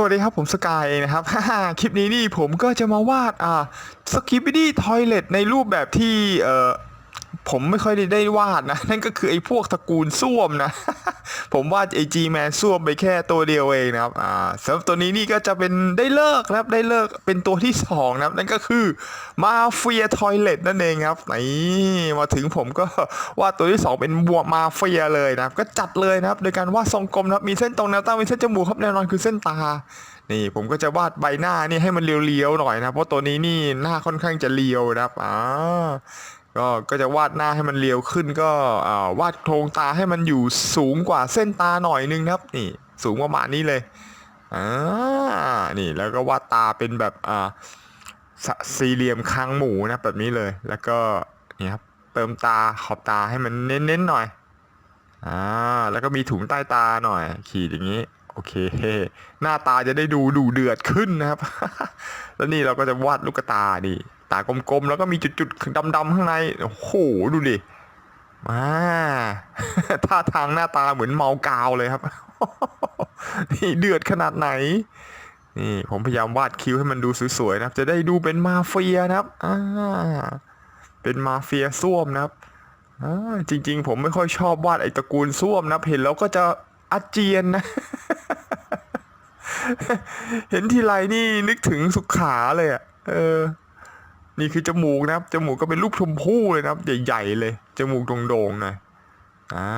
สวัสดีครับผมสกายเองนะครับ คลิปนี้นี่ผมก็จะมาวาดอ่าสกิปปี้ทอยเลตในรูปแบบที่เอ่อผมไม่ค่อยได้ได้วาดนะ นั่นก็คือไอ้พวกตระกูลส้วมนะ ผมวาดไอจีแมนส้วมไปแค่ตัวเดียวเองนะครับอ่าสำหรับตัวนี้นี่ก็จะเป็นได้เลิกครับได้เลิกเป็นตัวที่สองนะครับนั่นก็คือมาเฟียทอยเลตนั่นเองครับนี่มาถึงผมก็วาดตัวที่สองเป็นบวมาเฟียเลยนะครับ ก็จัดเลยนะครับโดยการวาดทรงกลมนะครับมีเส้นตรงแนวตั้งมีเส้นจมูกครับแน่นอนคือเส้นตานี่ผมก็จะวาดใบหน้านี่ให้มันเรียวๆหน่อยนะเพราะตัวนี้นี่หน้าค่อนข้างจะเรียวนะครับอ่า ก็ก็จะวาดหน้าให้มันเรียวขึ้นก็วาดโครงตาให้มันอยู่สูงกว่าเส้นตาหน่อยนึงครับนี่สูงประมาณนี้เลยอ่านี่แล้วก็วาดตาเป็นแบบอ่าสสี่เหลี่ยมคางหมูนะแบบนี้เลย แล้วก็นี่ครับเติมตาขอบตาให้มันเน้นๆหน่อยอ่าแล้วก็มีถุงใต้ตาหน่อย ขีดอย่างนี้โอเค หน้าตาจะได้ดูดูเดือดขึ้นนะครับ แล้วนี่เราก็จะวาดลูกตาดิ ตากลมๆ แล้วก็มีจุดๆดำๆข้างใน โอ้โห ดูดิ มาท่าทางหน้าตาเหมือนเมากาวเลยครับ นี่เดือดขนาดไหน นี่ผมพยายามวาดคิ้วให้มันดูสวยๆนะครับ จะได้ดูเป็นมาเฟียนะครับอ่าเป็นมาเฟียส้วมนะครับอ่าจริง ๆ ผมไม่ค่อยชอบวาดไอ้ตระกูลส้วมนะเห็นแล้วก็จะอาเจียนนะ เห็นทีไรนี่นึกถึงสุขาเลยอะ เออ นี่คือจมูกนะครับ จมูกก็เป็นรูปชมพู่เลยนะครับ ใหญ่ๆเลย จมูกโด่งๆหน่อยอ่า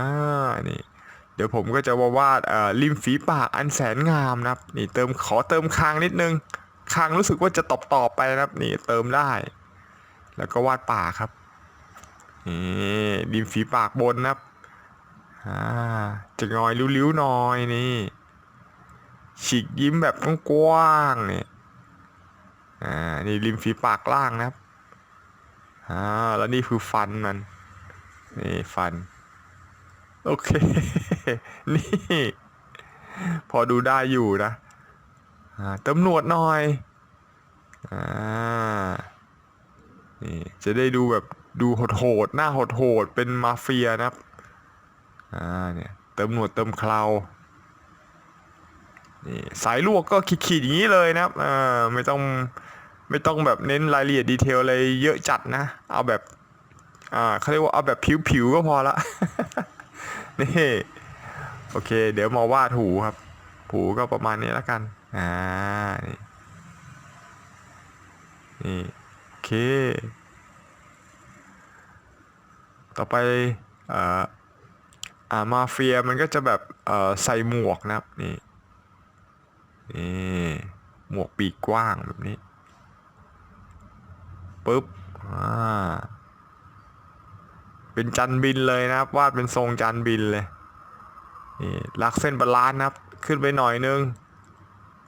นี่เดี๋ยวผมก็จะมาวาดอ่อริมฝีปากอันแสนงามนะครับ นี่เติมขอเติมคางนิดนึงคางรู้สึกว่าจะตอบๆไปนะครับ นี่เติมได้ แล้วก็วาดปากครับนี่ริมฝีปากบนนะครับอ่าจะงอยริ้วๆหน่อยนี่ฉีกยิ้มแบบกว้างๆเนี่ย อ่า นี่ริมฝีปากล่างนะครับ อ่า แล้วนี่คือฟันมัน นี่ฟัน โอเค นี่ พอดูได้อยู่นะ อ่าเติมหนวดหน่อย อ่า นี่ จะได้ดูแบบดูโหดๆหน้าโหดๆเป็นมาเฟียนะครับ อ่า เนี่ยเติมหนวดเติมเครานี่สายลวกก็ขีดๆอย่างนี้เลยนะครับเออไม่ต้อง ไม่ต้องแบบเน้นรายละเอียดดีเทลอะไรเยอะจัดนะ เอาแบบ อ่าเขาเรียกว่าเอาแบบผิวๆก็พอละ นี่ โอเค เดี๋ยวมาวาดหูครับ หูก็ประมาณนี้แล้วกัน อ่า นี่นี่โอเค ต่อไปอ่าอ่ามาเฟียมันก็จะแบบเอ่อใส่หมวกนะครับ นี่นี่หมวกปีกกว้างแบบนี้ ปุ๊บอ่าเป็นจันบินเลยนะครับ วาดเป็นทรงจันบินเลยนี่ลักเส้นบาลานนะครับ ขึ้นไปหน่อยนึง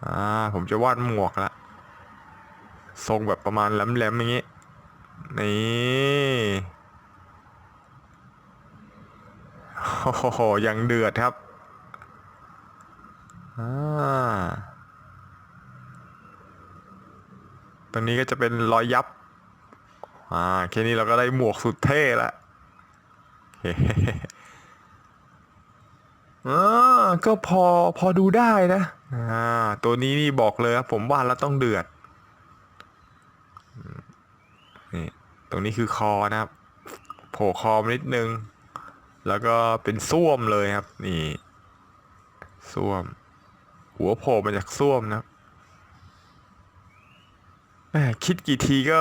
อ่าผมจะวาดหมวกละทรงแบบประมาณแหลมๆอย่างนี้นี่โอ้โหยังเดือดครับอ่าตรงนี้ก็จะเป็นรอยยับ อ่าแค่นี้เราก็ได้หมวกสุดเท่ละอ่าก็พอพอดูได้นะอ่าตัวนี้นี่บอกเลยครับผมวาดแล้วต้องเดือดนี่ตรงนี้คือคอนะครับโผล่คอมนิดนึง แล้วก็เป็นส้วมเลยครับ นี่ส้วม หัวโผล่มาจากส้วมนะครับ แมคิดกี่ทีก็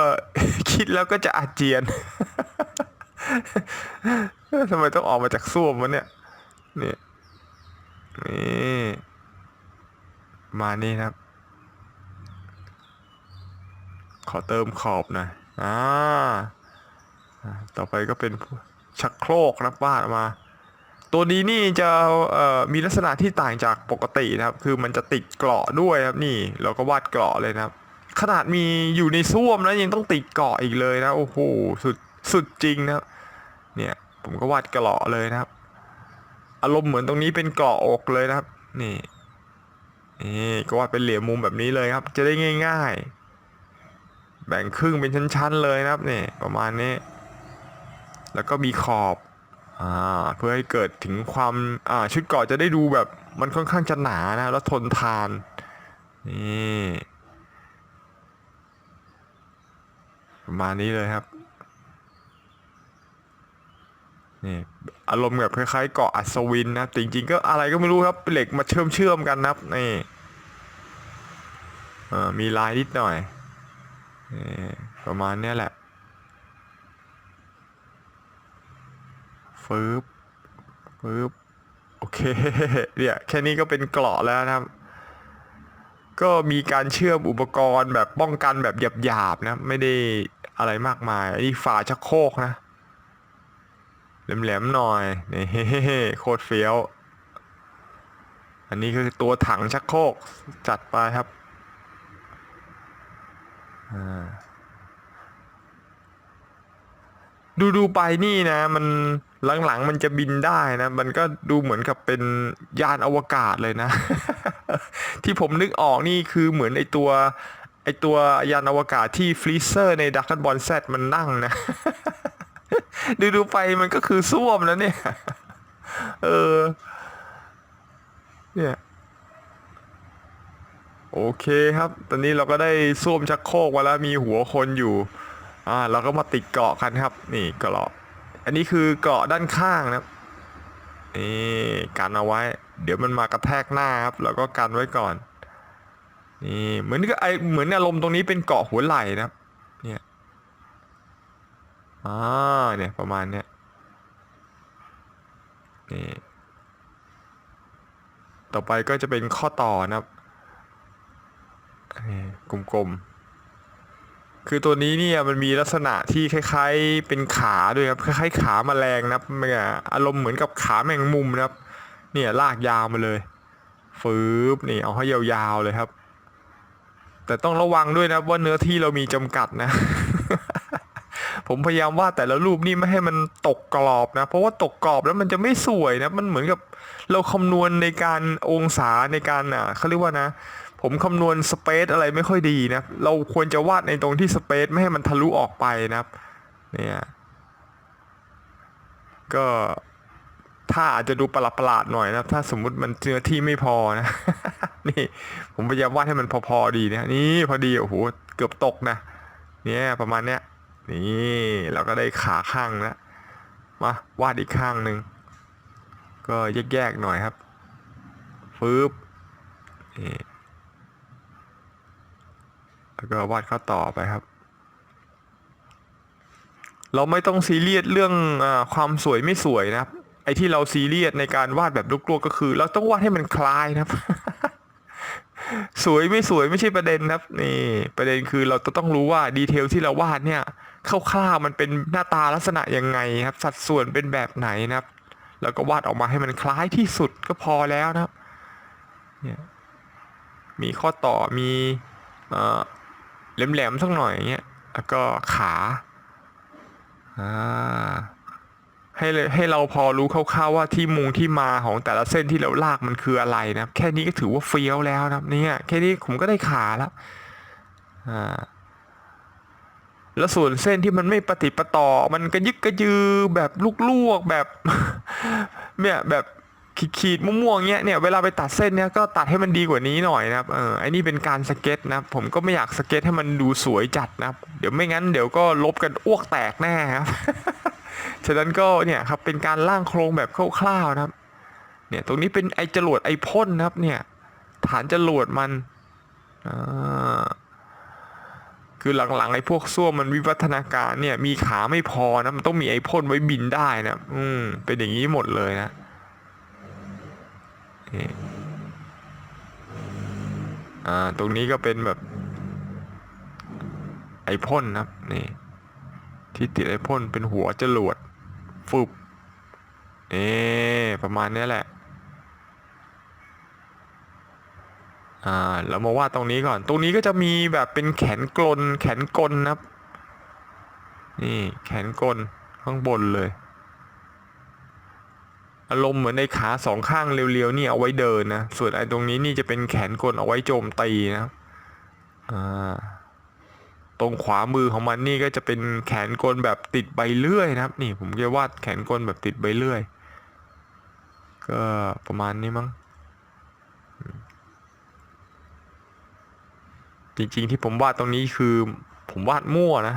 คิดแล้วก็จะอาเจียนทำไมต้องออกมาจากส้วมวะเนี่ย นี่นี่มานี่นะครับ ขอเติมขอบหน่อยอ่าต่อไปก็เป็นชักโครกนะวามา ตัวนี้นี่จะมีลักษณะที่ต่างจากปกตินะครับ คือมันจะติดเกราะด้วยครับนี่ เราก็วาดเกราะเลยนะครับ ขนาดมีอยู่ในส้วมแล้วยังต้องติดเกาะอีกเลยนะโอ้โหสุดสุดจริงนะเนี่ยผมก็วาดกระเลาะเลยนะครับ อารมณ์เหมือนตรงนี้เป็นเกาะอกเลยนะครับ นี่นี่ก็วาดเป็นเหลี่ยมมุมแบบนี้เลยครับ จะได้ง่าย ๆ แบ่งครึ่งเป็นชั้น ๆ เลยนะครับนี่ประมาณนี้ แล้วก็มีขอบอ่าเพื่อให้เกิดถึงความอ่าชุดเกาะจะได้ดูแบบมันค่อนข้างจะหนานะ แล้วทนทานนี่ ประมาณนี้เลยครับ นี่อารมณ์แบบคล้ายๆเกาะอัศวินนะจริงๆก็อะไรก็ไม่รู้ครับเหล็กมาเชื่อมเชื่อมๆกันนะครับนี่เออมีลายนิดหน่อยนี่ประมาณนี้แหละฟืบฟืบโอเคเนี่ยแค่นี้ก็เป็นเกราะแล้วนะครับ ก็มีการเชื่อมอุปกรณ์แบบป้องกันแบบหยาบๆนะ ไม่ได้ อะไรมากมายอันนี้ฝาชักโครกนะแหลมๆหน่อยนี่โคตรเฟี้ยว อันนี้คือตัวถังชักโครกจัดไปครับดูดูๆไปนี่นะ มันหลังๆมันจะบินได้นะ มันก็ดูเหมือนกับเป็นยานอวกาศเลยนะ ที่ผมนึกออกนี่คือเหมือนไอตัว ไอตัวยานอวกาศที่ฟรีเซอร์ในดักกันบอลแซดมันนั่งนะ ดูดูๆไปมันก็คือส้วมแล้วเนี่ย เออ เนี่ย โอเคครับ ตอนนี้เราก็ได้ส้วมชักโครกมาแล้วมีหัวคนอยู่ อ่า เราก็มาติดเกาะกันครับ นี่เกาะ อันนี้คือเกาะด้านข้างนะครับ นี่กันเอาไว้ เดี๋ยวมันมากระแทกหน้าครับ เราก็กันไว้ก่อน นี่เหมือนกับไอเหมือนอารมณ์ตรงนี้เป็นเกาะหัวไหล่นะครับเนี่ยอ่าเนี่ยประมาณเนี้ยนี่ต่อไปก็จะเป็นข้อต่อนะครับนี่กลมๆ คือตัวนี้เนี่ยมันมีลักษณะที่คล้ายๆเป็นขาด้วยครับคล้ายๆขาแมลงนะครับมันอะอารมณ์เหมือนกับขาแมงมุมนะครับ เนี่ยลากยาวมาเลย ฟืบนี่เอาให้ยาวๆเลยครับ แต่ต้องระวังด้วยนะว่าเนื้อที่เรามีจำกัดนะ ผมพยายามวาดแต่ละรูปนี่ไม่ให้มันตกกรอบนะ เพราะว่าตกกรอบแล้วมันจะไม่สวยนะ มันเหมือนกับเราคำนวณในการองศาในการอะเขาเรียกว่านะ ผมคำนวณสเปซอะไรไม่ค่อยดีนะ เราควรจะวาดในตรงที่สเปซไม่ให้มันทะลุออกไปนะครับ เนี่ย ก็ ถ้าอาจจะดูประหลาดๆหน่อยนะครับ ถ้าสมมุติมันเนื้อที่ไม่พอนะ นี่ ผมพยายามวาดให้มันพอๆดีนะนี่พอดีโอ้โหเกือบตกนะเนี่ยประมาณเนี้ยนี่เราก็ได้ขาข้างแล้วมาวาดอีกข้างหนึ่งก็แยกๆหน่อยครับฟืบนี่แล้วก็วาดเข้อต่อไปครับ เราไม่ต้องซีเรียสเรื่องอความสวยไม่สวยนะครับ ไอ้ที่เราซีเรียสในการวาดแบบลวกๆก็คือ เราต้องวาดให้มันคล้ายนะครับ สวยไม่สวยไม่ใช่ประเด็นนะครับ นี่ ประเด็นคือเราต้องรู้ว่าดีเทลที่เราวาดเนี่ยคร่าวๆมันเป็นหน้าตาลักษณะยังไงครับ สัดส่วนเป็นแบบไหนนะครับ แล้วก็วาดออกมาให้มันคล้ายที่สุดก็พอแล้วนะครับเนี่ยมีข้อต่อมีเอ่อแหลมๆสักหน่อยอย่างเงี้ยแล้วก็ขาอ่า ให้เลยให้เราพอรู้คร่าวๆว่าที่มุงที่มาของแต่ละเส้นที่เราลากมันคืออะไรนะครับแค่นี้ก็ถือว่าเฟี้ยวแล้วนะเนี่ยแค่นี้ผมก็ได้ขาแล้วอ่าแล้วส่วนเส้นที่มันไม่ปฏิปต่อ มันกระยึกกระยือแบบลูกๆแบบเนี่ยแบบขีดๆม่วงๆเงี้ยเนี่ยเวลาไปตัดเส้นเนี่ยก็ตัดให้มันดีกว่านี้หน่อยนะครับเออไอ้นี่เป็นการสเก็ตนะผมก็ไม่อยากสเก็ตให้มันดูสวยจัดนะครับเดี๋ยวไม่งั้นเดี๋ยวก็ลบกันอ้วกแตกแน่ครับ ฉะนั้นก็เนี่ยครับเป็นการร่างโครงแบบคร่าวๆนะครับเนี่ยตรงนี้เป็นไอจรวดไอพ่นนะครับเนี่ยฐานจรวดมันคือหลังๆไอ้พวกส้วมมันวิวัฒนาการเนี่ยมีขาไม่พอนะมันต้องมีไอ้พ่นไว้บินได้นะอืมเป็นอย่างนี้หมดเลยนะนี่อ่าตรงนี้ก็เป็นแบบ ไอพ่นนะครับนี่ที่ติดไอพ่นเป็นหัวจรวด ฟึบนี่ประมาณนี้แหละ อ่าเรามาวาดตรงนี้ก่อน ตรงนี้ก็จะมีแบบเป็นแขนกลน แขนกลนะครับ นี่แขนกลข้างบนเลย อารมณ์เหมือนในขาสองข้างเรียวๆนี่เอาไว้เดินนะ ส่วนไอ้ตรงนี้นี่จะเป็นแขนกลเอาไว้โจมตีนะครับอ่า ตรงขวามือของมันนี่ก็จะเป็นแขนกลแบบติดใบเลื่อยนะครับ นี่ผมจะวาดแขนกลแบบติดใบเลื่อย ก็ประมาณนี้มั้งจริงๆที่ผมวาดตรงนี้คือ ผมวาดมั่วนะ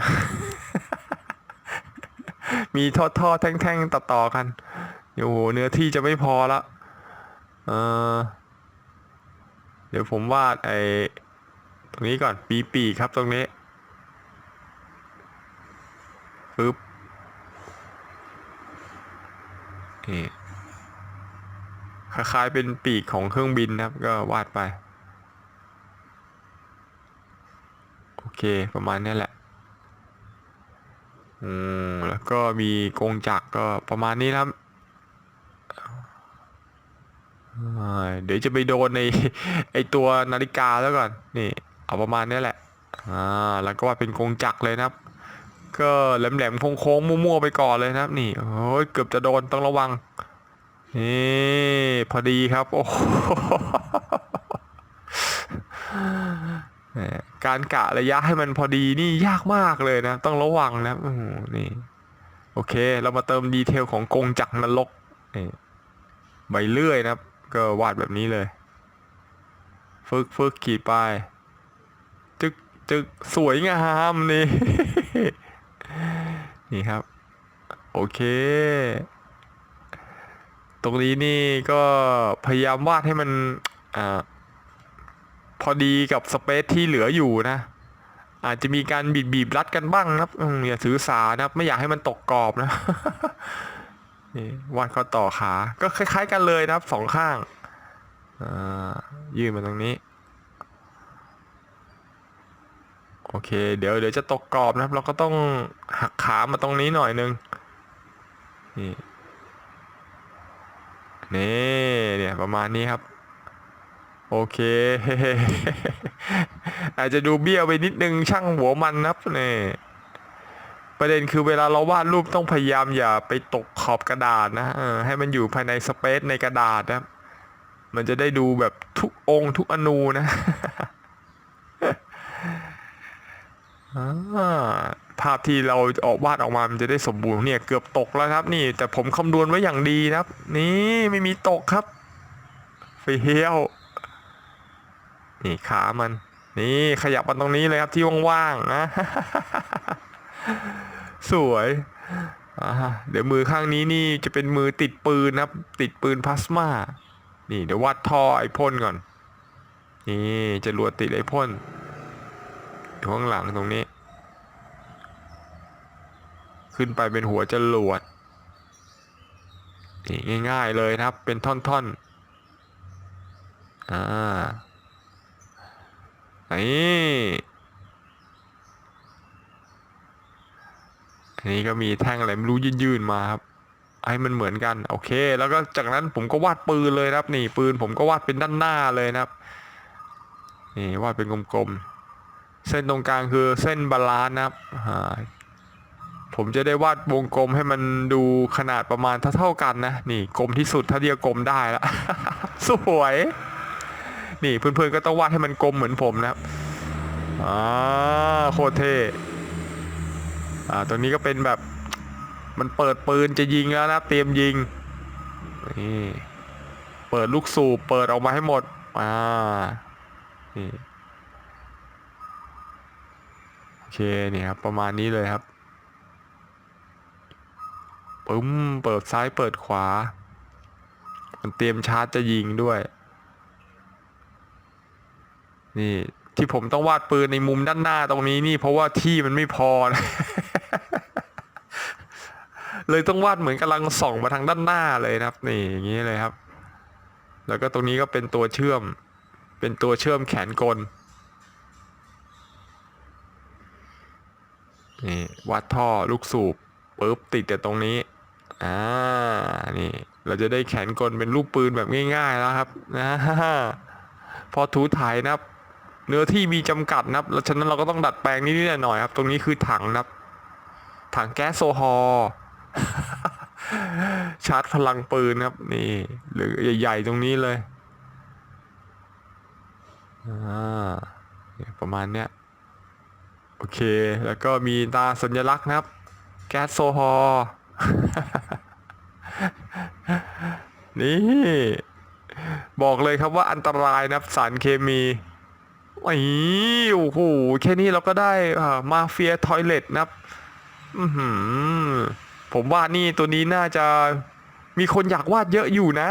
มีทอดๆแท่งๆต่อๆกันโอ้โหเนื้อที่จะไม่พอละเออเดี๋ยวผมวาดไอ้ตรงนี้ก่อนปีปีครับตรงนี้ ปึ๊บนี่คล้ายๆเป็นปีกของเครื่องบินนะครับ ก็วาดไป โอเคประมาณนี้แหละ อืม แล้วก็มีกรงจักรก็ประมาณนี้นะครับเดี๋ยวจะไปโดนในไอตัวนาฬิกาแล้วก่อน นี่ เอาประมาณนี้แหละ อ่า แล้วก็ว่าเป็นกรงจักรเลยนะครับ ก็แหลมๆโค้งๆมั่วๆไปก่อนเลยนะครับ นี่โอ้ยเกือบจะโดนต้องระวังนี่พอดีครับโอ้โหการกะระยะให้มันพอดีนี่ยากมากเลยนะ ต้องระวังนะอืมนี่ โอเค เรามาเติมดีเทลของกงจักรนรกนี่ใบเลื่อยนะครับ ก็วาดแบบนี้เลย ฝึกฝึกขีดไปจึกจึกสวยงามนี่ นี่ครับ โอเค ตรงนี้นี่ก็พยายามวาดให้มันอพอดีกับสเปซที่เหลืออยู่นะ อาจจะมีการบีบบีบรัดกันบ้างนะครับอืมอย่าถือสานะครับ ไม่อยากให้มันตกกรอบนะนี่วาดข้อต่อขา ก็คล้าย ๆ กันเลยนะครับสองข้าง อ่า ยื่นมาตรงนี้ โอเค เดี๋ยวเดี๋ยวจะตกกรอบนะครับ เราก็ต้องหักขามาตรงนี้หน่อยนึง นี่ นี่เนี่ยประมาณนี้ครับ โอเค อาจจะดูเบี้ยวไปนิดนึงช่างหัวมันนะครับนี่ประเด็นคือเวลาเราวาดรูปต้องพยายามอย่าไปตกขอบกระดาษนะให้มันอยู่ภายในสเปซในกระดาษนะมันจะได้ดูแบบทุกองค์ทุกอนูนะ อ่า ภาพที่เราออกวาดออกมา มันจะได้สมบูรณ์เนี่ยเกือบตกแล้วครับ นี่ แต่ผมคำนวณไว้อย่างดีนะครับ นี่ไม่มีตกครับเฟี้ยว นี่ขามัน นี่ขยับมันตรงนี้เลยครับที่ว่างๆนะ สวยเดี๋ยวมือข้างนี้นี่จะเป็นมือติดปืนนะครับ ติดปืนพลาสมา นี่เดี๋ยววาดท่อไอพ่นก่อน นี่จะรวดติดไอพ่น อยู่ข้างหลังตรงนี้ ขึ้นไปเป็นหัวจรวดนี่ง่ายๆเลยนะครับ เป็นท่อนๆ อ่า นี่อันนี้ก็มีแท่งอะไรไม่รู้ยื่นๆมาครับ ให้มันเหมือนกัน โอเค แล้วก็จากนั้นผมก็วาดปืนเลยครับ นี่ปืนผมก็วาดเป็นด้านหน้าเลยนะครับ นี่วาดเป็นกลมๆ เส้นตรงกลางคือเส้นบาลานซ์นะครับผมจะได้วาดวงกลมให้มันดูขนาดประมาณเท่าๆกันนะ นี่กลมที่สุดถ้าเดียวกลมได้แล้วสวย นี่เพื่อนๆก็ต้องวาดให้มันกลมเหมือนผมนะครับอ่าโคตรเท่อ่าตัวนี้ก็เป็นแบบมันเปิดปืนจะยิงแล้วนะเตรียมยิงนี่เปิดลูกสูบเปิดออกมาให้หมดอ่านี่ โอเคนี่ยครับ ประมาณนี้เลยครับปึ้มเปิดซ้ายเปิดขวา มันเตรียมชาร์จจะยิงด้วย นี่ที่ผมต้องวาดปืนในมุมด้านหน้าตรงนี้นี่เพราะว่าที่มันไม่พอนะเลยต้องวาดเหมือนกำลังส่องมาทางด้านหน้าเลยนะครับ นี่อย่างนี้เลยครับ แล้วก็ตรงนี้ก็เป็นตัวเชื่อม เป็นตัวเชื่อมแขนกล นี่วัดท่อลูกสูบปุ๊บติดแต่ตรงนี้อ่านี่ เราจะได้แขนกลเป็นรูปปืนแบบง่ายๆแล้วครับนะพอถูถ่ายนะครับ เนื้อที่มีจำกัดนะครับแล้วฉะนั้นเราก็ต้องดัดแปลงนิดๆหน่อยๆครับ ตรงนี้คือถังนะครับ ถังแก๊สโซฮอล์ชาร์จพลังปืนครับ นี่ หรือใหญ่ๆตรงนี้เลย อ่าประมาณเนี้ย เค แล้วก็มีตาสัญลักษณ์นะครับ แก๊สโซฮอล์นี่ บอกเลยครับว่าอันตรายนะครับสารเคมีไอ้โอ้โหแค่นี้เราก็ได้มาเฟียทอยเลตนะครับผมว่านี่ตัวนี้น่าจะมีคนอยากวาดเยอะอยู่นะ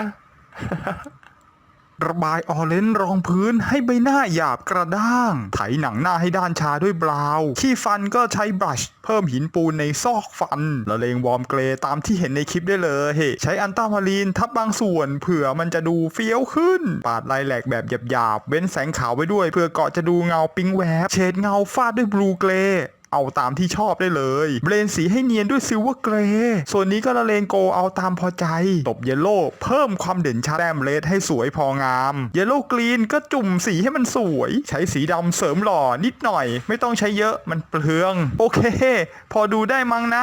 ระบายออเรนรองพื้นให้ใบหน้าหยาบกระด้าง ไถหนังหน้าให้ด้านชาด้วยบราวขี้ฟันก็ใช้บรัช เพิ่มหินปูนในซอกฟัน ละเลงวอร์มเกรตามที่เห็นในคลิปได้เลย ใช้อันต้ามารีนทับบางส่วน เผื่อมันจะดูเฟี้ยวขึ้น ปาดลายแหลกแบบหยาบๆเว้นแสงขาวไว้ด้วย เพื่อเกาะจะดูเงาปิงแวบ เฉดเงาฟาดด้วยบลูเกร เอาตามที่ชอบได้เลยเบรนสีให้เนียนด้วยซิลเวอร์เกรย์ส่วนนี้ก็ละเลงโกเอาตามพอใจ ตบเยลโล่เพิ่มความเด่นชัดแต้มเลดให้สวยพองาม เยลโล่กรีนก็จุ่มสีให้มันสวย ใช้สีดำเสริมหล่อนิดหน่อย ไม่ต้องใช้เยอะมันเปลือง โอเค พอดูได้มั้งนะ